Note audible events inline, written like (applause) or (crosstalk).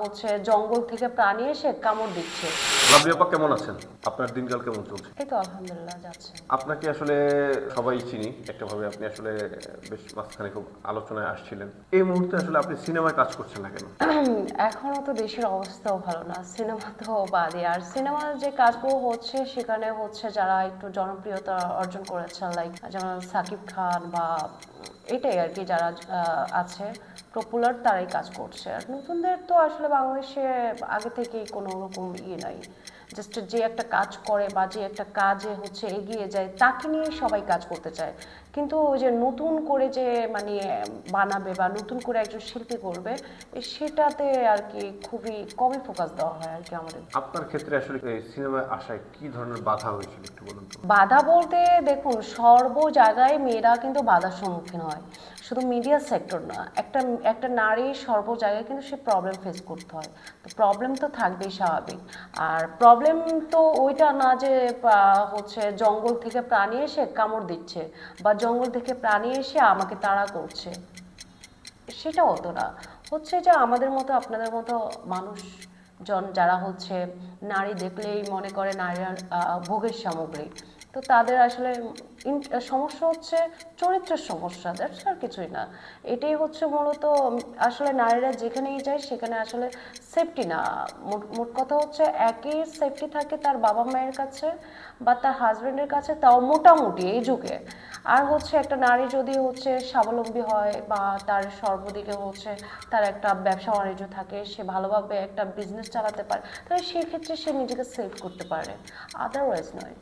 হচ্ছে জঙ্গল থেকে প্রাণী এসে কামড় দিচ্ছে। লাভলি আপা কেমন আছেন? আপনার দিনকাল কেমন চলছে? এই তো আলহামদুলিল্লাহ যাচ্ছে। আপনাকে আসলে সবাই চিনি একটা ভাবে আপনি আসলে বেশ মাঝখানে খুব আলোচনায় আসছিলেন। এই মুহূর্তে আসলে আপনি সিনেমায় কাজ করছেন না কেন? (clears throat) এখনও তো দেশের অবস্থাও ভালো না সিনেমা তো বাদে আর সিনেমার যে কাজগুলো হচ্ছে সেখানে হচ্ছে যারা একটু জনপ্রিয়তা অর্জন করেছেন লাইক যেমন সাকিব খান বা এটাই আর কি যারা আছে। পপুলার তারাই কাজ করছে। আর নতুনদের তো আসলে বাংলাদেশে আগে থেকেই কোনো রকম ইয়ে নাই। জাস্ট যে একটা কাজ করে বা যে একটা কাজে হচ্ছে এগিয়ে যায় তাকে নিয়ে সবাই কাজ করতে চায়। কিন্তু ওই যে নতুন করে যে মানে বানাবে বা নতুন করে একজন শিল্পী করবে সেটাতে আর কি খুবই কমই ফোকাস দেওয়া হয় আর কি আমাদের। আপনার ক্ষেত্রে আসলে সিনেমায় আসায় কি ধরনের বাধা হয়েছিল একটু বলুন তো? বাধা বলতে দেখুন সর্ব জায়গায় মেয়েরা কিন্তু বাধার সম্মুখীন হয়। শুধু মিডিয়া সেক্টর না একটা একটা নারী সর্ব জায়গায় কিন্তু সে প্রবলেম ফেস করতে হয়। তো প্রবলেম তো থাকবেই স্বাভাবিক। আর প্রবলেম তো ওইটা না যে হচ্ছে জঙ্গল থেকে প্রাণী এসে কামড় দিচ্ছে বা জঙ্গল থেকে প্রাণী এসে আমাকে তাড়া করছে। সেটা হতো না। হচ্ছে যে আমাদের মতো, আপনাদের মতো মানুষ জন যারা হচ্ছে নারী দেখলেই মনে করে নারীরা ভোগের সামগ্রী। তো তাদের আসলে সমস্যা হচ্ছে চরিত্রের সমস্যা আর কিছুই না। এটাই হচ্ছে মূলত, আসলে নারীরা যেখানেই যায় সেখানে আসলে সেফটি না। মোট- কথা হচ্ছে একই সেফটি থাকে তার বাবা মায়ের কাছে বা তার হাজবেন্ডের কাছে, তাও মোটামুটি এই যুগে। আর হচ্ছে একটা নারী যদি হচ্ছে স্বাবলম্বী হয় বা তার সর্বদিকে হচ্ছে তার একটা ব্যবসা বাণিজ্য থাকে, সে ভালোভাবে একটা বিজনেস চালাতে পারে, তাহলে সেক্ষেত্রে সে নিজেকে সেভ করতে পারে। আদারওয়াইজ নয়।